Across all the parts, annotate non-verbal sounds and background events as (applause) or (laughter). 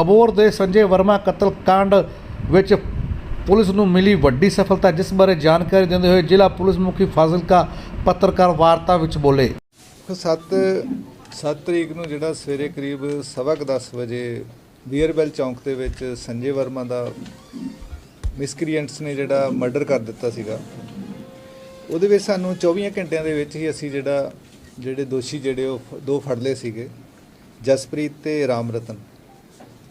ਅਬੋਰ ਦੇ ਸੰਜੇ ਵਰਮਾ ਕਤਲ ਕਾਂਡ ਵਿੱਚ ਪੁਲਿਸ ਨੂੰ ਮਿਲੀ ਵੱਡੀ ਸਫਲਤਾ, ਜਿਸ ਬਾਰੇ ਜਾਣਕਾਰੀ ਦਿੰਦੇ ਹੋਏ ਜ਼ਿਲ੍ਹਾ ਪੁਲਿਸ ਮੁਖੀ ਫਾਜ਼ਿਲਕਾ ਪੱਤਰਕਾਰ ਵਾਰਤਾ ਵਿੱਚ ਬੋਲੇ। 7 7 ਤਰੀਕ ਨੂੰ ਜਿਹੜਾ ਸਵੇਰੇ ਕਰੀਬ ਸਵਾ ਕੁ ਦਸ ਵਜੇ ਬੀਅਰਬੈਲ ਚੌਂਕ ਦੇ ਵਿੱਚ ਸੰਜੇ ਵਰਮਾ ਦਾ ਮਿਸਕ੍ਰੀਐਂਟਸ ਨੇ ਜਿਹੜਾ ਮਰਡਰ ਕਰ ਦਿੱਤਾ ਸੀਗਾ, ਉਹਦੇ ਵਿੱਚ ਸਾਨੂੰ 24 ਘੰਟਿਆਂ ਦੇ ਵਿੱਚ ਹੀ ਅਸੀਂ ਜਿਹੜਾ, ਜਿਹੜੇ ਦੋਸ਼ੀ ਜਿਹੜੇ ਉਹ ਫ- ਦੋ ਫੜ ਲਏ ਸੀਗੇ, ਜਸਪ੍ਰੀਤ ਤੇ ਰਾਮ ਰਤਨ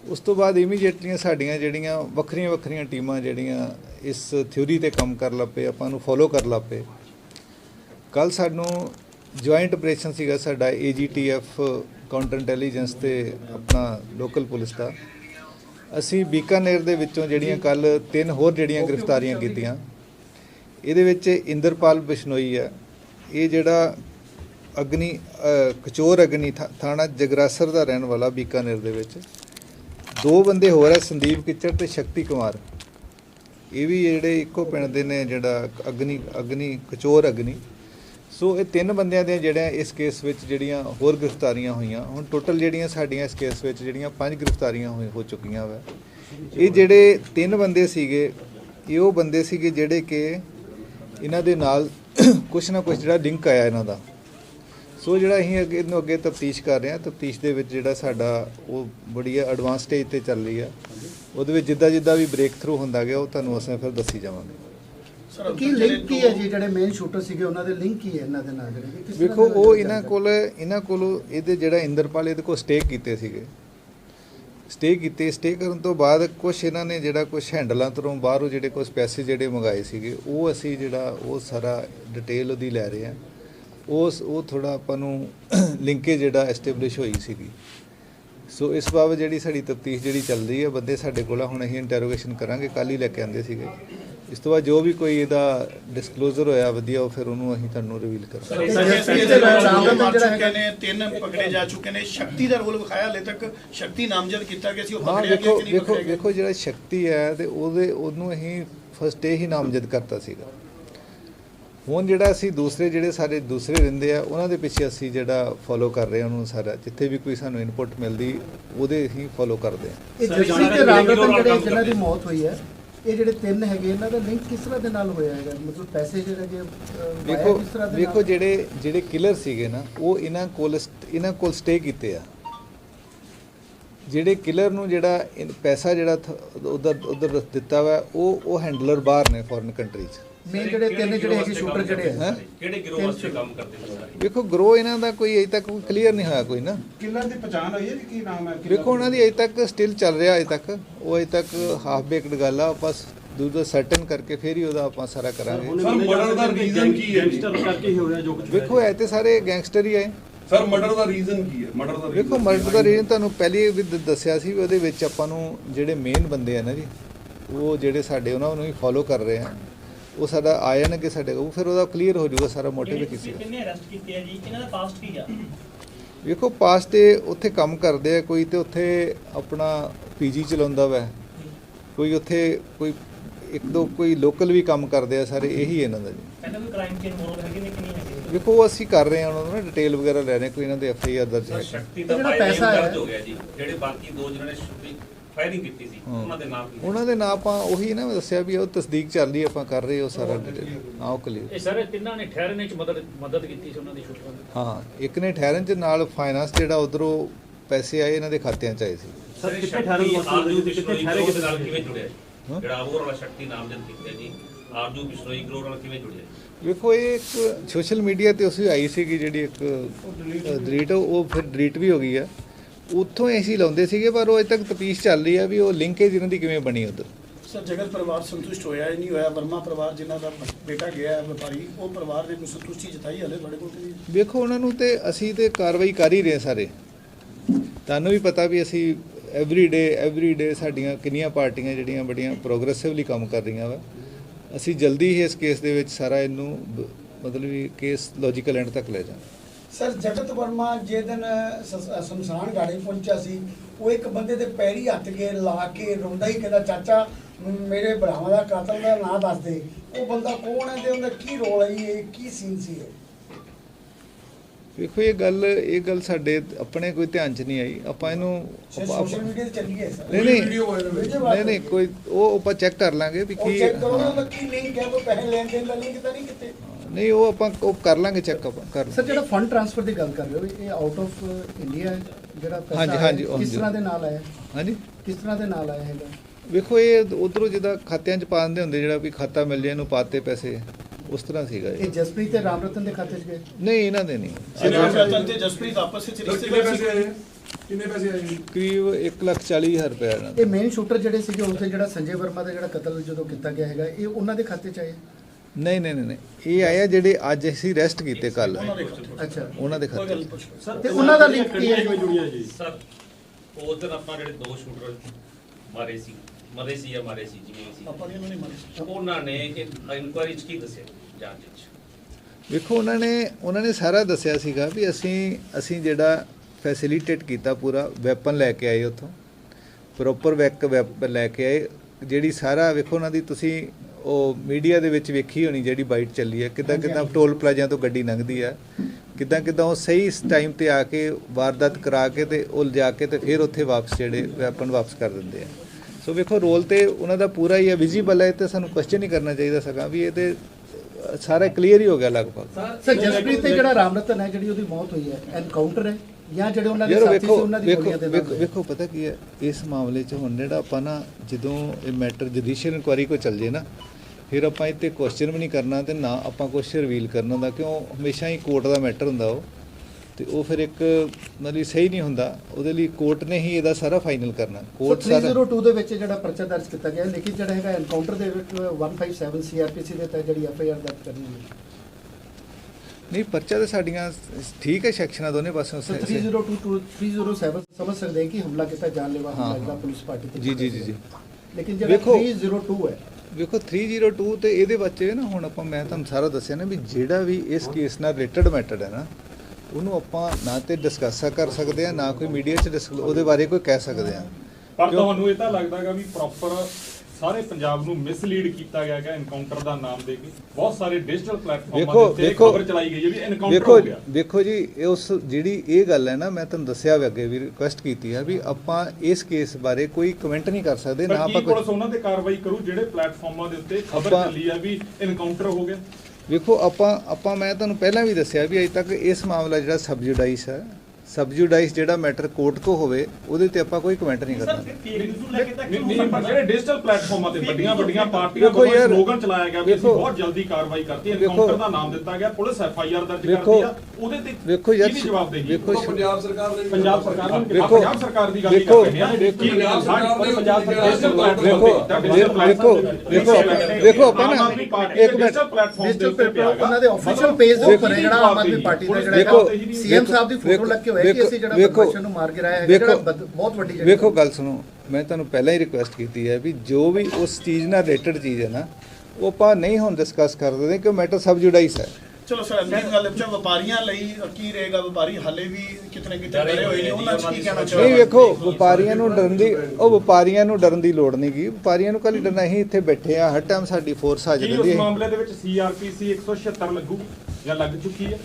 ਉਸ ਤੋਂ ਬਾਅਦ ਇਮੀਡੀਏਟਲੀਆਂ ਸਾਡੀਆਂ ਜਿਹੜੀਆਂ ਵੱਖਰੀਆਂ ਵੱਖਰੀਆਂ ਟੀਮਾਂ ਜਿਹੜੀਆਂ ਇਸ ਥਿਊਰੀ ਤੇ ਕੰਮ ਕਰ ਲੱਪੇ ਆਪਾਂ ਨੂੰ ਫੋਲੋ ਕਰ ਲੱਪੇ ਕੱਲ ਸਾਨੂੰ ਜੁਆਇੰਟ ਆਪਰੇਸ਼ਨ ਸੀਗਾ ਸਾਡਾ ਏਜੀਟੀਐਫ ਕਾਊਂਟਰ ਇੰਟੈਲੀਜੈਂਸ ਤੇ ਆਪਣਾ ਲੋਕਲ ਪੁਲਿਸ ਦਾ। ਅਸੀਂ ਬੀਕਾਨੇਰ ਦੇ ਵਿੱਚੋਂ ਜਿਹੜੀਆਂ ਕੱਲ ਤਿੰਨ ਹੋਰ ਜਿਹੜੀਆਂ ਗ੍ਰਿਫਤਾਰੀਆਂ ਕੀਤੀਆਂ, ਇਹਦੇ ਵਿੱਚ ਇੰਦਰਪਾਲ ਬਿਸ਼ਨੋਈ ਹੈ। ਇਹ ਜਿਹੜਾ ਅਗਨੀ ਕਚੋਰ ਅਗਨੀ ਥਾ- ਥਾਣਾ ਜਗਰਾਸਰ ਦਾ ਰਹਿਣ ਵਾਲਾ ਬੀਕਾਨੇਰ ਦੇ ਵਿੱਚ। ਦੋ ਬੰਦੇ ਹੋਰ ਹੈ ਸੰਦੀਪ ਕਿਚੜ ਤੇ ਸ਼ਕਤੀ ਕੁਮਾਰ। ਇਹ ਵੀ ਜਿਹੜੇ ਇੱਕੋ ਪਿੰਡ ਦੇ ਨੇ, ਜਿਹੜਾ ਅਗਨੀ ਅਗਨੀ, ਕਚੋਰ ਅਗਨੀ। ਸੋ ਇਹ ਤਿੰਨ ਬੰਦਿਆਂ ਦੇ ਜਿਹੜੀਆਂ ਇਸ ਕੇਸ ਵਿੱਚ ਜਿਹੜੀਆਂ ਹੋਰ ਗ੍ਰਿਫਤਾਰੀਆਂ ਹੋਈਆਂ, ਹੁਣ ਟੋਟਲ ਜਿਹੜੀਆਂ ਸਾਡੀਆਂ ਇਸ ਕੇਸ ਵਿੱਚ ਜਿਹੜੀਆਂ ਪੰਜ ਗ੍ਰਿਫਤਾਰੀਆਂ ਹੋ ਚੁੱਕੀਆਂ ਵਾ। ਇਹ ਜਿਹੜੇ ਤਿੰਨ ਬੰਦੇ ਸੀਗੇ, ਇਹ ਉਹ ਬੰਦੇ ਸੀਗੇ ਜਿਹੜੇ ਕਿ ਇਹਨਾਂ ਦੇ ਨਾਲ ਕੁਛ ਨਾ ਕੁਛ ਜਿਹੜਾ ਲਿੰਕ ਆਇਆ ਇਹਨਾਂ ਦਾ। ਸੋ ਜਿਹੜਾ ਅਸੀਂ ਅੱਗੇ ਇਹਨੂੰ ਅੱਗੇ ਤਫਤੀਸ਼ ਕਰ ਰਹੇ ਹਾਂ। ਤਫਤੀਸ਼ ਦੇ ਵਿੱਚ ਜਿਹੜਾ ਸਾਡਾ ਉਹ ਬੜੀ ਐਡਵਾਂਸ ਸਟੇਜ ਤੇ ਚੱਲ ਰਹੀ ਆ। ਉਹਦੇ ਵਿੱਚ ਜਿੱਦਾਂ ਜਿੱਦਾਂ ਵੀ ਬ੍ਰੇਕ ਥਰੂ ਹੁੰਦਾ ਗਿਆ ਉਹ ਤੁਹਾਨੂੰ ਅਸੀਂ ਫਿਰ ਦੱਸੀ ਜਾਵਾਂਗੇ। ਕੀ ਲਿੰਕ ਕੀ ਹੈ ਜੀ? ਜਿਹੜੇ ਮੇਨ ਸ਼ੂਟਰ ਸੀਗੇ ਉਹਨਾਂ ਦੇ ਲਿੰਕ ਕੀ ਹੈ ਇਹਨਾਂ ਦੇ ਨਾਲ ਜਿਹੜੇ ਵੇਖੋ ਉਹ ਇਹਨਾਂ? ਕੋਲ ਇਹਨਾਂ ਕੋਲ ਇਹਦੇ ਜਿਹੜਾ ਇੰਦਰਪਾਲ ਇਹਦੇ ਕੋਲ ਸਟੇ ਕੀਤੇ ਸੀਗੇ। ਸਟੇ ਕੀਤੇ ਸਟੇ ਕਰਨ ਤੋਂ ਬਾਅਦ ਕੁਝ ਇਹਨਾਂ ਨੇ ਜਿਹੜਾ ਕੁਝ ਹੈਂਡਲਾਂ ਤੋਂ ਬਾਹਰੋਂ ਜਿਹੜੇ ਕੁਝ ਪੈਸੇ ਜਿਹੜੇ ਮੰਗਾਏ ਸੀਗੇ ਉਹ ਅਸੀਂ ਜਿਹੜਾ ਉਹ ਸਾਰਾ ਡਿਟੇਲ ਉਹਦੀ ਲੈ ਰਹੇ ਹਾਂ। ਉਸ ਉਹ ਥੋੜਾ ਆਪਾਂ ਨੂੰ (coughs) ਲਿੰਕੇ ਜਿਹੜਾ ਐਸਟੈਬਲਿਸ਼ ਹੋਈ ਸੀਗੀ। ਸੋ ਇਸ ਬਾਬਤ ਜਿਹੜੀ ਸਾਡੀ ਤਫਤੀਸ਼ ਜਿਹੜੀ ਚੱਲ ਰਹੀ ਹੈ ਬੰਦੇ ਸਾਡੇ ਕੋਲ ਹੁਣ ਅਸੀਂ ਇੰਟਰੋਗੇਸ਼ਨ ਕਰਾਂਗੇ ਕੱਲ ਹੀ ਲੈ ਕੇ ਆਂਦੇ ਸੀਗੇ। ਇਸ ਤੋਂ ਬਾਅਦ ਜੋ ਵੀ ਕੋਈ ਇਹਦਾ ਡਿਸਕਲੋਜ਼ਰ ਹੋਇਆ ਵਧੀਆ ਉਹ ਫਿਰ ਉਹਨੂੰ ਅਸੀਂ ਤੁਹਾਨੂੰ ਰਿਵੀਲ ਕਰਾਂਗੇ। ਤਿੰਨ ਪਕੜੇ ਜਾ ਚੁੱਕੇ ਨੇ। ਸ਼ਕਤੀ ਦਾ ਰੋਲ ਵਿਖਾਇਆ ਹਲੇ ਤੱਕ ਸ਼ਕਤੀ ਨਾਮਜ਼ਦ ਕੀਤਾ ਕਿ ਅਸੀਂ ਉਹ ਹਾਂ ਪਕੜਿਆ ਕਿ ਨਹੀਂ ਵੇਖੋ ਵੇਖੋ ਜਿਹੜਾ ਸ਼ਕਤੀ ਹੈ ਤੇ ਉਹਦੇ ਉਹਨੂੰ ਅਸੀਂ ਫਸਟ ਡੇ ਹੀ ਨਾਮਜ਼ਦ ਕਰਤਾ ਸੀਗਾ। ਹੁਣ ਜਿਹੜਾ ਅਸੀਂ ਦੂਸਰੇ ਜਿਹੜੇ ਸਾਰੇ ਦੂਸਰੇ ਰਹਿੰਦੇ ਆ ਉਹਨਾਂ ਦੇ ਪਿੱਛੇ ਅਸੀਂ ਜਿਹੜਾ ਫੋਲੋ ਕਰ ਰਹੇ ਹਾਂ ਉਹਨੂੰ ਸਾਰਾ ਜਿੱਥੇ ਵੀ ਕੋਈ ਸਾਨੂੰ ਇਨਪੁਟ ਮਿਲਦੀ ਉਹਦੇ ਅਸੀਂ ਫੋਲੋ ਕਰਦੇ ਹਾਂ ਇਹ ਤੇ ਰਤਨ ਜਿਹੜੇ ਜਿਨ੍ਹਾਂ ਦੀ ਮੌਤ ਹੋਈ ਹੈ ਇਹ ਜਿਹੜੇ ਤਿੰਨ ਹੈਗੇ ਇਹਨਾਂ ਦਾ ਲਿੰਕ ਕਿਸ ਤਰ੍ਹਾਂ ਦੇ ਨਾਲ ਹੋਇਆ ਹੈਗਾ? ਮਤਲਬ ਪੈਸੇ ਜਿਹੜੇ ਕਿ ਅਹ, ਵੇਖੋ ਵਾਇਆ ਕਿਸ ਤਰ੍ਹਾਂ ਦੇ ਵੇਖੋ ਨਾਲ? ਜਿਹੜੇ ਜਿਹੜੇ ਕਿਲਰ ਸੀਗੇ ਨਾ ਉਹ ਇਹਨਾਂ ਕੋਲ ਇਹਨਾਂ ਕੋਲ ਸਟੇ ਕੀਤੇ ਆ। ਜਿਹੜੇ ਕਿਲਰ ਨੂੰ ਜਿਹੜਾ ਪੈਸਾ ਜਿਹੜਾ ਉਧਰ ਉਧਰ ਦਿੱਤਾ ਵਾ ਉਹ ਉਹ ਹੈਂਡਲਰ ਬਾਹਰ ਨੇ ਫੋਰਨ ਕੰਟਰੀ 'ਚ। ਮੇਨ ਜਿਹੜੇ ਤਿੰਨ ਜਿਹੜੇ ਹੈਗੇ ਸ਼ੂਟਰ ਜਿਹੜੇ ਹੈ? ਕਿਹੜੇ ਗਿਰੋਹ ਵਾਸਤੇ ਕੰਮ ਕਰਦੇ ਨੇ ਸਾਰੇ? ਵੇਖੋ ਗਰੋ ਇਹਨਾਂ ਦਾ ਕੋਈ ਅਜੇ ਤੱਕ ਕਲੀਅਰ ਨਹੀਂ ਹੋਇਆ ਕੋਈ ਨਾ। ਕਿਲਰ ਦੀ ਪਛਾਣ ਹੋਈ ਹੈ ਜੀ? ਕੀ ਨਾਮ ਹੈ? ਵੇਖੋ ਉਹਨਾਂ ਦੀ ਅਜੇ ਤੱਕ ਸਟਿਲ ਚੱਲ ਰਿਹਾ ਅਜੇ ਤੱਕ। ਉਹ ਅਜੇ ਤੱਕ ਹਾਫ ਬੇਕਡ ਗੱਲ ਆ ਬਸ ਦੂਰ ਦਾ ਸਰਟਨ ਕਰਕੇ ਫਿਰ ਹੀ ਉਹਦਾ ਆਪਾਂ ਸਾਰਾ ਕਰਾਂਗੇ। ਸਰ ਮਰਡਰ ਦਾ ਰੀਜ਼ਨ ਕੀ ਹੈ ਜੀ? ਕਰਕੇ ਹੀ ਹੋਇਆ ਜੋ ਕੁਝ ਵੇਖੋ ਐ ਤੇ ਸਾਰੇ ਗੈਂਗਸਟਰ ਹੀ ਆਏ ਸਰ ਮਰਡਰ ਦਾ ਰੀਜ਼ਨ ਕੀ ਹੈ? ਮਰਡਰ ਦਾ ਵੇਖੋ ਮਰਡਰ ਦਾ ਰੀਜ਼ਨ ਤੁਹਾਨੂੰ ਪਹਿਲੇ ਵੀ ਦੱਸਿਆ ਸੀ ਵੀ ਉਹਦੇ ਵਿੱਚ ਆਪਾਂ ਨੂੰ ਜਿਹੜੇ ਮੇਨ ਬੰਦੇ ਆ ਨਾ ਜੀ ਉਹ ਜਿਹੜੇ ਸਾਡੇ ਉਹਨਾਂ ਨੂੰ ਹੀ ਫੋਲੋ ਕਰ ਰਹੇ ਆ। ਉਹ ਸਾਡਾ ਆ ਜਾਣਗੇ ਸਾਡੇ ਕੋਲ ਫਿਰ ਉਹਦਾ ਕਲੀਅਰ ਹੋ ਜਾਊਗਾ ਸਾਰਾ ਮੋਟਿਵ ਕੀ ਸੀ ਕਿੰਨੇ ਅਰੈਸਟ ਕੀਤੇ ਆ ਜੀ? ਇਹਨਾਂ ਦਾ ਪਾਸਟ ਕੀ ਆ? ਵੇਖੋ ਪਾਸ ਤੇ ਉੱਥੇ ਕੰਮ ਕਰਦੇ ਆ ਕੋਈ ਤੇ ਉੱਥੇ ਆਪਣਾ ਪੀਜੀ ਚਲਾਉਂਦਾ ਵਾ। ਕੋਈ ਉੱਥੇ ਕੋਈ ਇੱਕ ਦੋ ਕੋਈ ਲੋਕਲ ਵੀ ਕੰਮ ਕਰਦੇ ਆ ਸਾਰੇ ਇਹੀ ਇਹਨਾਂ ਦਾ ਜੀ। ਕਹਿੰਦਾ ਕੋਈ ਕ੍ਰਾਈਮ ਚ ਇਨਵੋਲਵ ਹੈਗੇ ਨੇ ਕਿ ਨਹੀਂ ਹੈਗੇ? ਵੇਖੋ ਉਹ ਅਸੀਂ ਕਰ ਰਹੇ ਹਾਂ ਉਹਨਾਂ ਨੂੰ ਨਾ ਡਿਟੇਲ ਵਗੈਰਾ ਲੈ ਰਹੇ ਹਾਂ, ਕੋਈ ਇਹਨਾਂ ਦੇ ਐਫ ਆਈ ਆਰ ਦਰਜ ਹੈ। ਸ਼ਕਤੀ ਦਾ ਜਿਹੜਾ ਪੈਸਾ ਹੈ- ਦਰਜ ਹੋ ਗਿਆ ਜੀ। ਜਿਹੜੇ ਬਾਕੀ ਦੋ ਜਿਹਨਾਂ ਨੇ ਸ਼ੂਟਿੰਗ ਫਾਇਰਿੰਗ ਕੀਤੀ ਸੀ। ਉਹਨਾਂ ਦੇ ਨਾਮ ਕੀ ਉਹਨਾਂ ਦੇ ਨਾਂ ਆਪਾਂ ਉਹੀ ਨਾ ਮੈਂ ਦੱਸਿਆ ਵੀ ਉਹ ਤਸਦੀਕ ਚੱਲ ਰਹੀ ਹੈ, ਆਪਾਂ ਕਰ ਰਹੇ ਹਾਂ ਉਹ ਸਾਰਾ ਡਿਟੇਲ ਹਾਂ ਉਹ ਕਲੀਅਰ ਇਹ ਸਾਰੇ ਤਿੰਨਾਂ ਨੇ ਠਹਿਰਨੇ ਚ ਮਦਦ ਮਦਦ ਕੀਤੀ ਸੀ ਉਹਨਾਂ ਦੀ ਦੀ। ਹਾਂ ਇੱਕ ਨੇ ਠਹਿਰਨ ਚ ਨਾਲ ਫਾਈਨਾਂਸ ਜਿਹੜਾ ਉਧਰੋਂ ਪੈਸੇ ਆਏ ਇਹਨਾਂ ਦੇ ਖਾਤਿਆਂ ਚ ਆਏ ਸੀ। ਸਰ, ਕਿੱਥੇ ਠਹਿਰਨ ਆਰਜੂ ਕਿੱਥੇ ਬਿਸ਼ਨੋਈ ਠਹਿਰੇ ਗਰੋਹ ਦੇ ਨਾਲ? ਕਿਵੇਂ ਜੁੜਿਆ? ਜਿਹੜਾ ਹੋਰ ਵਾਲਾ ਸ਼ਕਤੀ ਨਾਮਜ਼ਦ ਕੀਤਾ ਜੀ ਆਰਜੂ ਬਿਸ਼ਨੋਈ ਗਰੋਹ ਨਾਲ ਕਿਵੇਂ ਜੁੜਿਆ? ਵੇਖੋ ਇਹ ਇੱਕ ਸੋਸ਼ਲ ਮੀਡੀਆ ਤੇ ਉਸੇ ਆਈ ਸੀਗੀ ਜਿਹੜੀ ਇੱਕ ਡਿਲੀਟ ਉਹ ਫਿਰ ਡਿਲੀਟ ਵੀ ਹੋ ਗਈ ਆ। ਉੱਥੋਂ ਅਸੀਂ ਲਾਉਂਦੇ ਸੀਗੇ ਪਰ ਉਹ ਅਜੇ ਤੱਕ ਤਪੀਸ਼ ਚੱਲ ਰਹੀ ਆ ਵੀ ਉਹ ਲਿੰਕੇਜ ਇਹਨਾਂ ਦੀ ਕਿਵੇਂ ਬਣੀ ਉਧਰ। ਸਰ ਜਗਤ ਪਰਿਵਾਰ ਸੰਤੁਸ਼ਟ ਹੋਇਆ ਹੀ ਨਹੀਂ ਹੋਇਆ। ਵਰਮਾ ਪਰਿਵਾਰ ਜਿਨ੍ਹਾਂ ਦਾ ਬੇਟਾ ਗਿਆ ਹੈ ਵਪਾਰੀ ਉਹ ਪਰਿਵਾਰ ਨੇ ਕੋਈ ਸੰਤੁਸ਼ਟੀ ਜਤਾਈ ਹਲੇ ਤੁਹਾਡੇ ਕੋਲ ਕਿ ਵੇਖੋ ਉਹਨਾਂ ਨੂੰ ਤੇ ਅਸੀਂ ਤੇ ਕਾਰਵਾਈ ਕਰ ਹੀ ਰਹੇ ਸਾਰੇ। ਤੁਹਾਨੂੰ ਵੀ ਪਤਾ ਵੀ ਅਸੀਂ ਐਵਰੀ ਡੇ ਐਵਰੀ ਡੇ ਸਾਡੀਆਂ ਕਿੰਨੀਆਂ ਪਾਰਟੀਆਂ ਜਿਹੜੀਆਂ ਬੜੀਆਂ ਪ੍ਰੋਗਰੈਸਿਵਲੀ ਕੰਮ ਕਰ ਰਹੀਆਂ ਵਾ। ਅਸੀਂ ਜਲਦੀ ਹੀ ਇਸ ਕੇਸ ਦੇ ਵਿੱਚ ਸਾਰਾ ਇਹਨੂੰ ਮਤਲਬ ਵੀ ਕੇਸ ਲੌਜੀਕਲ ਐਂਡ ਤੱਕ ਲੈ ਜਾਵਾਂਗੇ। ਸਰ ਜਗਤ ਵਰਮਾ ਜੇ ਦਿਨ ਸ਼ਮਸ਼ਾਨ ਘਾਟੀ ਪਹੁੰਚਿਆ ਸੀ ਉਹ ਇੱਕ ਬੰਦੇ ਦੇ ਪੈਰੀ ਹੱਥ ਕੇ ਲਾ ਕੇ ਰੋਂਦਾ ਹੀ ਕਹਿੰਦਾ ਚਾਚਾ ਮੇਰੇ ਭਰਾਵਾਂ ਦਾ ਕਾਤਲ ਦਾ ਨਾਂ ਦੱਸ ਦੇ। ਉਹ ਬੰਦਾ ਕੌਣ ਹੈ ਤੇ ਉਹਦਾ ਕੀ ਰੋਲ ਹੈ ਇਹ ਕੀ ਸੀਨ ਸੀ ਇਹ? ਵੇਖੋ ਇਹ ਗੱਲ ਇਹ ਗੱਲ ਸਾਡੇ ਆਪਣੇ ਕੋਈ ਧਿਆਨ 'ਚ ਨਹੀਂ ਆਈ। ਆਪਾਂ ਇਹਨੂੰ ਸੋਸ਼ਲ ਮੀਡੀਆ ਤੇ ਚੱਲੀ ਹੈ ਸਰ। ਨਹੀਂ ਨਹੀਂ। ਵੀਡੀਓ ਨਹੀਂ ਨਹੀਂ ਕੋਈ ਉਹ ਆਪਾਂ ਚੈੱਕ ਕਰ ਲਾਂਗੇ ਵੀ ਉਹ ਕੀ ਚੈੱਕ ਕਰੋ ਹਾਂ। ਉਹਦਾ ਕੀ ਲਿੰਕ ਹੈ ਕੋਈ ਪੈਸੇ ਲੈਣ ਦੇਣ ਦਾ ਲਿੰਕ ਤਾਂ ਨਹੀਂ ਕਿਤੇ? ਨਹੀਂ ਉਹ ਆਪਾਂ ਉਹ ਕਰ ਲਾਂਗੇ ਚੈੱਕ ਆਪਾਂ ਕਰ ਸਰ ਜਿਹੜਾ ਫੰਡ ਟ੍ਰਾਂਸਫਰ ਦੀ ਗੱਲ ਕਰ ਰਹੇ ਹੋ ਇਹ ਆਊਟ ਆਫ ਇੰਡੀਆ ਜਿਹੜਾ ਪੈਸਾ ਹਾਂਜੀ, ਹਾਂਜੀ, ਕਿਸ। ਤਰ੍ਹਾਂ ਦੇ ਨਾਲ ਆਇਆ? ਹਾਂਜੀ। ਕਿਸ ਤਰ੍ਹਾਂ ਦੇ ਨਾਲ ਆਇਆ ਹੈਗਾ? ਵੇਖੋ ਇਹ ਉਧਰੋਂ ਜਿਹਦਾ ਖਾਤਿਆਂ 'ਚ ਪਾ ਦਿੰਦੇ ਹੁੰਦੇ ਜਿਹੜਾ ਵੀ ਖਾਤਾ ਮਿਲ ਜਾਏ ਇਹਨੂੰ ਪਾਤੇ ਪੈਸੇ ਉਸ ਤਰ੍ਹਾਂ ਸੀਗਾ ਇਹ। ਜਸਪ੍ਰੀਤ ਤੇ ਰਾਮ ਰਤਨ ਦੇ ਖਾਤੇ 'ਚ ਗਏ? ਨਹੀਂ ਇਹਨਾਂ ਦੇ ਨਹੀਂ। ਸਿਰਫ ਰਤਨ ਤੇ ਜਸਪ੍ਰੀਤ ਆਪਸ ਵਿੱਚ ਕਿੰਨੇ ਰਿਸ਼ਤੇਦਾਰ ਪੈਸੇ ਸੀ ਆਏ? ਕਿੰਨੇ ਪੈਸੇ ਆਏ? ਜੀ? ਕਰੀਬ 1,40,000 ਰੁਪਏ ਇਹਨਾਂ ਦਾ। ਇਹ ਮੇਨ ਸ਼ੂਟਰ ਜਿਹੜੇ ਸੀਗੇ ਉੱਥੇ ਜਿਹੜਾ ਸੰਜੇ ਵਰਮਾ ਦਾ ਜਿਹੜਾ ਕਤਲ ਜਦੋਂ ਕੀਤਾ ਗਿਆ ਹੈਗਾ ਇਹ ਉਹਨਾਂ ਦੇ ਖਾਤੇ 'ਚ ਆਏ? ਨਹੀਂ ਨਹੀਂ ਨਹੀਂ ਨਹੀਂ। ਇਹ ਆਇਆ ਜਿਹੜੇ ਅੱਜ ਅਸੀਂ ਰੈਸਟ ਕੀਤੇ ਕੱਲ ਅੱਛਾ। ਉਹਨਾਂ ਦੇ ਖਾਤੇ ਪੁੱਛੋ। ਤੇ ਉਹਨਾਂ ਦਾ ਲਿੰਕ ਕੀ ਹੈ? ਸਰ ਉਹ ਦਿਨ ਆਪਾਂ ਜਿਹੜੇ ਦੋ ਸ਼ੂਟਰ ਮਾਰੇ ਸੀ ਮਰੇ ਸੀ ਜਾਂ ਮਾਰੇ ਸੀ ਜਿਵੇਂ ਸੀ ਆਪਾਂ ਨੇ ਉਹਨਾਂ ਨੇ ਇਨਕੁਆਇਰੀ ਚ ਕੀ ਦੱਸਿਆ ਜਾਂਚ ਵਿੱਚ ਵੇਖੋ ਉਹਨਾਂ ਨੇ ਉਹਨਾਂ ਨੇ ਸਾਰਾ ਦੱਸਿਆ ਸੀਗਾ ਵੀ ਅਸੀਂ ਅਸੀਂ ਜਿਹੜਾ ਫੈਸਿਲਿਟੇਟ ਕੀਤਾ ਪੂਰਾ ਵੈਪਨ ਲੈ ਕੇ ਆਏ ਉੱਥੋਂ। ਪ੍ਰੋਪਰ ਵੈਕ ਵੈਪਨ ਲੈ ਕੇ ਆਏ। ਜਿਹੜੀ ਸਾਰਾ ਵੇਖੋ ਉਹਨਾਂ ਦੀ ਤੁਸੀਂ ਉਹ ਮੀਡੀਆ ਦੇ ਵਿੱਚ ਵੇਖੀ ਹੋਣੀ ਜਿਹੜੀ ਬਾਈਟ ਚੱਲੀ ਹੈ ਕਿੱਦਾਂ ਕਿੱਦਾਂ ਟੋਲ ਪਲਾਜ਼ਿਆਂ ਤੋਂ ਗੱਡੀ ਲੰਘਦੀ ਹੈ ਕਿੱਦਾਂ ਕਿੱਦਾਂ ਉਹ ਸਹੀ ਟਾਈਮ ਤੇ ਆ ਕੇ ਵਾਰਦਾਤ ਕਰਾ ਕੇ ਤੇ ਉਹ ਲਿਜਾ ਕੇ ਤੇ ਫਿਰ ਉੱਥੇ ਵਾਪਸ ਜਿਹੜੇ ਵੈਪਨ ਵਾਪਸ ਕਰ ਦਿੰਦੇ ਆ। ਸੋ ਵੇਖੋ ਰੋਲ ਤੇ ਉਹਨਾਂ ਦਾ ਪੂਰਾ ਹੀ ਹੈ ਵਿਜ਼ੀਬਲ ਹੈ ਤੇ ਸਾਨੂੰ ਕੁਐਸਚਨ ਹੀ ਕਰਨਾ ਚਾਹੀਦਾ ਸਗਾ ਵੀ ਇਹ ਤੇ ਸਾਰਾ ਕਲੀਅਰ ਹੀ ਹੋ ਗਿਆ ਲਗਭਗ। ਸਰ ਜਸਪ੍ਰੀਤ ਤੇ ਜਿਹੜਾ ਰਾਮ ਰਤਨ ਹੈ ਜਿਹੜੀ ਉਹਦੀ ਮੌਤ ਹੋਈ ਹੈ ਐਨਕਾਊਂਟਰ ਹੈ? ਜਾਂ ਜਿਹੜੇ ਉਹਨਾਂ ਦੇ ਸਾਥੀ ਸੀ ਵੇਖੋ ਉਹਨਾਂ ਦੀ ਗੋਲੀਆਂ ਦੇ ਨਾਲ? ਵੇਖੋ ਪਤਾ ਕੀ ਹੈ ਇਸ ਮਾਮਲੇ 'ਚ ਹੁਣ ਜਿਹੜਾ ਆਪਾਂ ਨਾ ਜਦੋਂ ਇਹ ਮੈਟਰ ਜੁਡੀਸ਼ੀਅਲ ਇਨਕੁਆਰੀ ਕੋ ਚੱਲ ਜੇ ਨਾ ਫਿਰ ਆਪਾਂ ਇੱਥੇ ਕੁਐਸਚਨ ਵੀ ਨਹੀਂ ਕਰਨਾ ਤੇ ਨਾ ਆਪਾਂ ਕੁਝ ਰਿਵੀਲ ਕਰਨਾ ਦਾ ਕਿਉਂ? ਹਮੇਸ਼ਾ ਹੀ ਕੋਰਟ ਦਾ ਮੈਟਰ ਹੁੰਦਾ ਉਹ। ਤੇ ਉਹ ਫਿਰ ਇੱਕ ਮਤਲਬ ਸਹੀ ਨਹੀਂ ਹੁੰਦਾ ਉਹਦੇ ਲਈ ਕੋਰਟ ਨੇ ਹੀ ਇਹਦਾ ਸਾਰਾ ਫਾਈਨਲ ਕਰਨਾ। ਕੋਰਟ ਸਾਰਾ 302 ਦੇ ਵਿੱਚ ਜਿਹੜਾ ਪਰਚਾ ਦਰਜ ਕੀਤਾ ਗਿਆ ਲੇਕਿਨ ਜਿਹੜਾ ਹੈਗਾ ਐਨਕਾਊਂਟਰ ਦੇ ਵਿੱਚ 157 ਸੀਆਰਪੀਸੀ ਦੇ ਤਹਿਤ ਜਿਹੜੀ ਐਫਆਈਆਰ ਦਰਜ ਕਰਨੀ ਹੈ। ਨਹੀਂ ਪਰਚਾ ਤੇ ਸਾਡੀਆਂ ਠੀਕ ਹੈ ਸੈਕਸ਼ਨਾਂ ਦੋਨੇ ਪਾਸਿਓਂ ਸੋ ਸੇ- ਸੇ- 302 to 307 ਸਮਝ ਸਕਦੇ ਹਾਂ ਕਿ ਹਮਲਾ ਕੀਤਾ ਜਾਨਲੇਵਾ ਹਮਲਾ ਜਿਹੜਾ। ਪੁਲਿਸ ਪਾਰਟੀ ਤੇ ਜੀ ਜੀ ਜੀ। ਲੇਕਿਨ ਜਿਹੜਾ ਵੇਖੋ- 302 ਹੈ ਵੇਖੋ 302 ਤੇ ਇਹਦੇ ਬੱਚੇ ਨਾ ਹੁਣ ਆਪਾਂ ਮੈਂ ਤੁਹਾਨੂੰ ਸਾਰਾ ਦੱਸਿਆ ਨਾ ਵੀ ਜਿਹੜਾ ਵੀ ਇਸ ਕੇਸ ਨਾਲ ਰਿਲੇਟਡ ਮੈਟਰ ਹੈ ਨਾ ਉਹਨੂੰ ਆਪਾਂ ਨਾ ਤੇ ਡਿਸਕਸ ਕਰ ਸਕਦੇ ਆ ਨਾ ਕੋਈ ਮੀਡੀਆ 'ਚ ਉਹਦੇ ਬਾਰੇ ਕੋਈ ਕਹਿ ਸਕਦੇ ਆ ਪਰ? ਤੁਹਾਨੂੰ ਇਹ ਤਾਂ ਲੱਗਦਾਗਾ ਵੀ ਪ੍ਰੋਪਰ ਸਾਰੇ ਪੰਜਾਬ ਨੂੰ ਮਿਸਲੀਡ ਕੀਤਾ ਗਿਆ ਹੈਗਾ ਐਨਕਾਊਂਟਰ ਦਾ ਨਾਮ ਦੇ ਕੇ। ਬਹੁਤ ਸਾਰੇ ਡਿਜੀਟਲ ਪਲੇਟਫਾਰਮਾਂ ਵੇਖੋ ਖਬਰ ਚਲਾਈ ਗਈ ਹੈ ਵੀ ਐਨਕਾਊਂਟਰ ਹੋ ਗਿਆ। ਵੇਖੋ ਜੀ ਇਹ ਉਸ ਜਿਹੜੀ ਇਹ ਗੱਲ ਹੈ ਨਾ ਮੈਂ ਤੁਹਾਨੂੰ ਦੱਸਿਆ ਵੀ ਅੱਗੇ ਵੀ ਰਿਕੁਐਸਟ ਕੀਤੀ ਹੈ ਵੀ ਆਪਾਂ ਇਸ ਕੇਸ ਬਾਰੇ ਕੋਈ ਕਮੈਂਟ ਨਹੀਂ ਕਰ ਸਕਦੇ ਨਾ ਆਪਾਂ ਪੁਲਿਸ ਕੋਈ ਉਹਨਾਂ ਤੇ ਕਾਰਵਾਈ ਕਰੂ ਜਿਹੜੇ ਪਲੇਟਫਾਰਮਾਂ ਦੇ ਉੱਤੇ ਖਬਰ ਚੱਲੀ ਆ ਵੀ ਐਨਕਾਊਂਟਰ ਹੋ ਗਿਆ? ਵੇਖੋ ਆਪਾਂ ਆਪਾਂ ਮੈਂ ਤੁਹਾਨੂੰ ਪਹਿਲਾਂ ਵੀ ਦੱਸਿਆ ਵੀ ਅਜੇ ਤੱਕ ਇਸ ਮਾਮਲਾ ਜਿਹੜਾ ਸਬਜੂਡਾਈਸ ਹੈ ਸਬਜੂਡਾਈਸ ਜਿਹੜਾ ਮੈਟਰ ਕੋਰਟ ਕੋ ਹੋਵੇ ਉਹਦੇ ਤੇ ਆਪਾਂ ਕੋਈ ਕਮੈਂਟ ਨਹੀਂ ਕਰਨਾ। ਜਿਹੜੇ ਡਿਜੀਟਲ ਪਲੇਟਫਾਰਮਾਂ ਤੇ ਵੱਡੀਆਂ ਵੱਡੀਆਂ ਪਾਰਟੀਆਂ ਵੱਲੋਂ ਸਲੋਗਨ ਚਲਾਇਆ ਗਿਆ ਵੀ ਅਸੀਂ ਬਹੁਤ ਜਲਦੀ ਕਾਰਵਾਈ ਕਰਤੀ ਐਨਕਾਊਂਟਰ ਦਾ ਨਾਮ ਦਿੱਤਾ ਗਿਆ ਪੁਲਿਸ ਐਫ ਆਈ ਆਰ ਦਰਜ ਵੇਖੋ- ਕਰਦੀ ਆ ਉਹਦੇ ਤੇ ਵੇਖੋ ਯਾਰ, ਕਿਹਦੀ ਜਵਾਬ ਦੇਗੀ ਵੇਖੋ ਪੰਜਾਬ ਸਰਕਾਰ ਦੇ ਪੰਜਾਬ ਸਰਕਾਰ ਨੂੰ ਵੇਖੋ- ਪੰਜਾਬ ਸਰਕਾਰ ਦੀ ਗੱਲ ਹੀ ਵੇਖੋ- ਕਰ ਰਹੇ ਹਾਂ ਵੇਖੋ- ਕੀ ਪੰਜਾਬ ਸਰਕਾਰ ਦੇ ਪੰਜਾਬ ਸਰਕਾਰ ਦੇ ਵੇਖੋ ਵੇਖੋ ਵੇਖੋ ਵੇਖੋ ਆਪਾਂ ਨਾ ਇੱਕ ਮਿੰਟ। ਡਿਜੀਟਲ ਉਹਨਾਂ ਦੇ ਆਫੀਸ਼ੀਅਲ ਪੇਜ ਦੇ ਉੱਪਰ ਹੈ ਜਿਹੜਾ ਆਮ ਆਦਮੀ ਪਾਰਟੀ ਦਾ ਜਿਹੜਾ ਵੇਖੋ- ਹੈਗਾ ਸੀਐਮ ਸਾਹਿਬ ਦੀ ਫੋਟੋ ਵੇਖੋ- ਲੱਗ ਕੇ ਹੋਇਆ। ਕਿ ਅਸੀਂ ਜਿਹੜਾ ਵੇਖੋ- ਬਦਮਾਸ਼ਾਂ ਨੂੰ ਮਾਰ ਗਿਰਾਇਆ ਹੈ ਜਿਹੜਾ ਵੇਖੋ- ਬਦ- ਬਹੁਤ ਵੱਡੀ ਜਗ੍ਹਾ ਵੇਖੋ ਗੱਲ ਸੁਣੋ ਮੈਂ ਤੁਹਾਨੂੰ ਪਹਿਲਾਂ ਹੀ ਰਿਕੁਐਸਟ ਕੀਤੀ ਹੈ ਵੀ ਜੋ ਵੀ ਉਸ ਚੀਜ਼ ਨਾਲ ਰਿਲੇਟਡ ਚੀਜ਼ ਹੈ ਨਾ ਉਹ ਆਪਾਂ ਨਹੀਂ ਹੁਣ ਡਿਸਕਸ ਕਰ ਸਕਦੇ ਕਿ ਮੈਟਰ ਸਬਜੂਡਾਈਸ ਹੈ। ਚਲੋ ਸਰ ਅਗਲੀ ਗੱਲ ਵਿੱਚ ਵਪਾਰੀਆਂ ਲਈ ਕੀ ਰਹੇਗਾ? ਵਪਾਰੀ ਹਾਲੇ ਵੀ ਕਿਤਨੇ ਕਿਤੇ ਡਰੇ ਹੋਏ ਨੇ ਉਹਨਾਂ 'ਚ ਕੀ ਕਹਿਣਾ ਚਾਹੋਗੇ? ਨਹੀਂ ਵੇਖੋ ਵਪਾਰੀਆਂ ਨੂੰ ਡਰਨ ਦੀ ਉਹ ਵਪਾਰੀਆਂ ਨੂੰ ਡਰਨ ਦੀ ਲੋੜ ਨਹੀਂ ਗੀ। ਵਪਾਰੀਆਂ ਨੂੰ ਕੱਲ ਡਰਨਾ ਹੀ ਇੱਥੇ ਬੈਠੇ ਆ ਹਰ ਟਾਈਮ ਸਾਡੀ ਫੋਰਸ ਹਾਜ਼ਰ ਰਹਿੰਦੀ ਹੈ। ਮਾਮਲੇ ਦੇ ਵਿੱਚ ਸੀਆਰਪੀਸੀ 176 ਲੱਗੂ ਜਾਂ ਲੱਗ ਚੁੱਕੀ ਹੈ?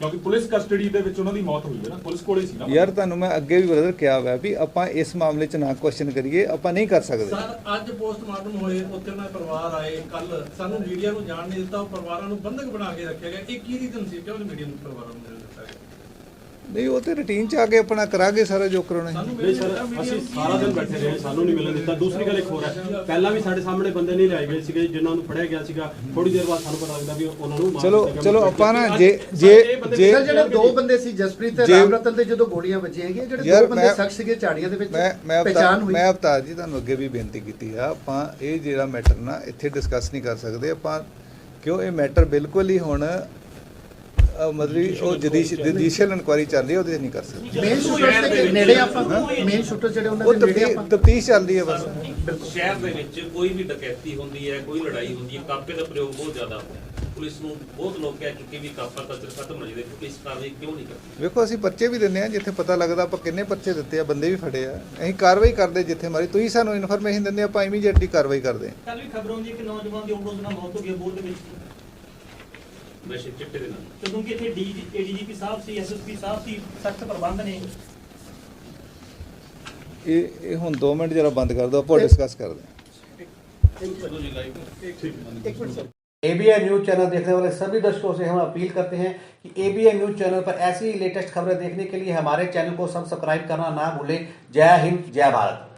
ਕਿਉਂਕਿ ਪੁਲਿਸ ਕਸਟਡੀ ਦੇ ਵਿੱਚ ਉਹਨਾਂ ਦੀ ਮੌਤ ਹੋਈ ਹੈ ਨਾ ਪੁਲਿਸ ਕੋਲੇ ਸੀ ਨਾ। ਯਾਰ ਤੁਹਾਨੂੰ ਮੈਂ ਅੱਗੇ ਵੀ ਬ੍ਰਦਰ ਕਿਹਾ ਹੋਇਆ ਵੀ ਆਪਾਂ ਇਸ ਮਾਮਲੇ 'ਚ ਨਾ ਕੁਐਸਚਨ ਕਰੀਏ ਆਪਾਂ ਨਹੀਂ ਕਰ ਸਕਦੇ। ਸਰ ਅੱਜ ਪੋਸਟਮਾਰਟਮ ਹੋਏ ਉੱਥੇ ਉਹਨਾਂ ਪਰਿਵਾਰ ਆਏ ਕੱਲ ਸਾਨੂੰ ਮੀਡੀਆ ਨੂੰ ਜਾਣ ਨਹੀਂ ਦਿੱਤਾ ਉਹ ਪਰਿਵਾਰਾਂ ਨੂੰ ਬੰਧਕ ਬਣਾ ਕੇ ਰੱਖਿਆ ਗਿਆ। ਇਹ ਕੀ ਰੀਜ਼ਨ ਸੀ ਕਿਉਂ ਮੀਡੀਆ ਨੂੰ ਪਰਿਵਾਰਾਂ ਨੂੰ ਨਹੀਂ ਦਿੱਤਾ ਗਿਆ? ਨਹੀਂ ਉਹ ਤੇ ਰੁਟੀਨ 'ਚ ਆ ਕੇ ਆਪਣਾ ਕਰਾਂਗੇ ਸਾਰਾ ਜੋ ਕਰਾਉਣਾ ਹੈ। ਸਾਨੂੰ ਨਹੀਂ ਸਰ ਅਸੀਂ ਸਾਰਾ ਦਿਨ ਬੈਠੇ ਰਹੇ ਸਾਨੂੰ ਨਹੀਂ ਮਿਲਣ ਦਿੱਤਾ। ਦੂਸਰੀ ਗੱਲ ਇੱਕ ਹੋਰ ਹੈ ਪਹਿਲਾਂ ਵੀ ਸਾਡੇ ਸਾਹਮਣੇ ਬੰਦੇ ਨਹੀਂ ਲਿਆਏ ਗਏ ਸੀਗੇ ਜਿਨ੍ਹਾਂ ਨੂੰ ਫੜਿਆ ਗਿਆ ਸੀਗਾ ਥੋੜੀ ਦੇਰ ਬਾਅਦ ਸਾਨੂੰ ਪਤਾ ਲੱਗਦਾ ਵੀ ਉਹਨਾਂ ਨੂੰ ਮਾਰ ਚਲੋ। ਚਲੋ ਆਪਾਂ ਨਾ ਜੇ ਜੇ ਜਿਹੜੇ ਦੋ ਬੰਦੇ ਸੀ ਜਸਪ੍ਰੀਤ ਤੇ ਜੇ- ਰਾਮ ਰਤਨ ਤੇ ਜਦੋਂ ਗੋਲੀਆਂ ਵੱਜੀਆਂ ਹੈਗੀਆਂ ਜਿਹੜੇ ਦੋ ਬੰਦੇ ਮੈਂ- ਸ਼ਖਸ ਸੀਗੇ ਝਾੜੀਆਂ ਦੇ ਵਿੱਚ ਮੈਂ ਮੈਂ ਪਛਾਣ ਅਵਤਾਰ ਹੋਈ। ਮੈਂ ਅਵਤਾਰ ਜੀ ਤੁਹਾਨੂੰ ਅੱਗੇ ਵੀ ਬੇਨਤੀ ਕੀਤੀ ਆ ਆਪਾਂ ਇਹ ਜਿਹੜਾ ਮੈਟਰ ਨਾ ਇੱਥੇ ਡਿਸਕਸ ਨਹੀਂ ਕਰ ਸਕਦੇ ਆਪਾਂ ਕਿਉਂ ਇਹ ਮੈਟਰ ਬਿਲਕੁਲ ਹੀ ਹੁਣ ਮਤਲਬ ਉਹ ਜੁਡੀਸ਼ੀਅਲ ਇਨਕੁਆਰੀ ਚੱਲ ਰਹੀ ਹੈ ਉਹਦੇ ਨਹੀਂ ਕਰ ਸਕਦੇ। ਮੇਨ ਸ਼ੂਟਰ ਦੇ ਨੇੜੇ ਆਪਾਂ ਮੇਨ ਸ਼ੂਟਰ ਜਿਹੜੇ ਉਹਨਾਂ ਉਹ ਦੇ ਨੇੜੇ ਆਪਾਂ ਤਫਤੀਸ਼ ਚੱਲ ਰਹੀ ਹੈ ਬਸ। ਸ਼ਹਿਰ ਦੇ ਵਿੱਚ ਕੋਈ ਵੀ ਡਕੈਤੀ ਹੁੰਦੀ ਹੈ ਕੋਈ ਲੜਾਈ ਹੁੰਦੀ ਹੈ ਕਾਪੇ ਦਾ ਪ੍ਰਯੋਗ ਬਹੁਤ ਜ਼ਿਆਦਾ ਹੁੰਦਾ ਹੈ। ਪੁਲਿਸ ਨੂੰ ਬਹੁਤ ਲੋਕ ਕਹਿ ਚੁੱਕੇ ਵੀ ਕਾਪਾ ਕਲਚਰ ਖਤਮ ਹੋ ਜਾਵੇ ਪੁਲਿਸ ਕਾਰਵਾਈ ਕਿਉਂ ਨਹੀਂ ਕਰਦੀ? ਵੇਖੋ ਅਸੀਂ ਪਰਚੇ ਵੀ ਦਿੰਦੇ ਆ ਜਿੱਥੇ ਪਤਾ ਲੱਗਦਾ ਆਪਾਂ ਕਿੰਨੇ ਪਰਚੇ ਦਿੱਤੇ ਆ ਬੰਦੇ ਵੀ ਫੜੇ ਆ। ਅਸੀਂ ਕਾਰਵਾਈ ਕਰਦੇ ਜਿੱਥੇ ਮਾਰੀ ਤੁਸੀਂ ਸਾਨੂੰ ਇਨਫੋਰਮੇਸ਼ਨ ਦਿੰਦੇ ਆਪਾਂ ਇਮੀਡੀਏਟਲੀ ਕਾਰਵਾਈ ਕਰਦੇ ਆ ਕੱਲ ਵੀ ਖਬਰ ਆਉਂਦੀ ਕਿ ਨੌਜਵਾਨ ਦੀ ਓਵਰਡੋਜ਼ ਨਾਲ ਮੌਤ ਹੋ ਗਈ ਬੋਰ ਦੇ ਵਿੱਚ। ਨਸ਼ੇ ਚਿੱਟੇ ਦੇ ਨਾਲ ਤੇ ਕਿਉਂਕਿ ਇੱਥੇ ਡੀ ਏਡੀਜੀਪੀ ਸਾਹਿਬ ਸੀ ਐਸਐਸਪੀ ਸਾਹਿਬ ਸੀ ਸਖਤ ਪ੍ਰਬੰਧ ਨੇ ਇਹ ਇਹ ਹੁਣ 2 ਮਿੰਟ ਜਰਾ ਬੰਦ ਕਰ ਦਿਓ ਆਪਾਂ ਡਿਸਕਸ ਕਰਦੇ ਹਾਂ एबीएन न्यूज चैनल देखने वाले सभी दर्शकों से हम अपील करते हैं कि एबीएन न्यूज चैनल पर ऐसी ही लेटेस्ट खबरें देखने के लिए हमारे चैनल को सब्सक्राइब करना ना भूलें जय हिंद जय भारत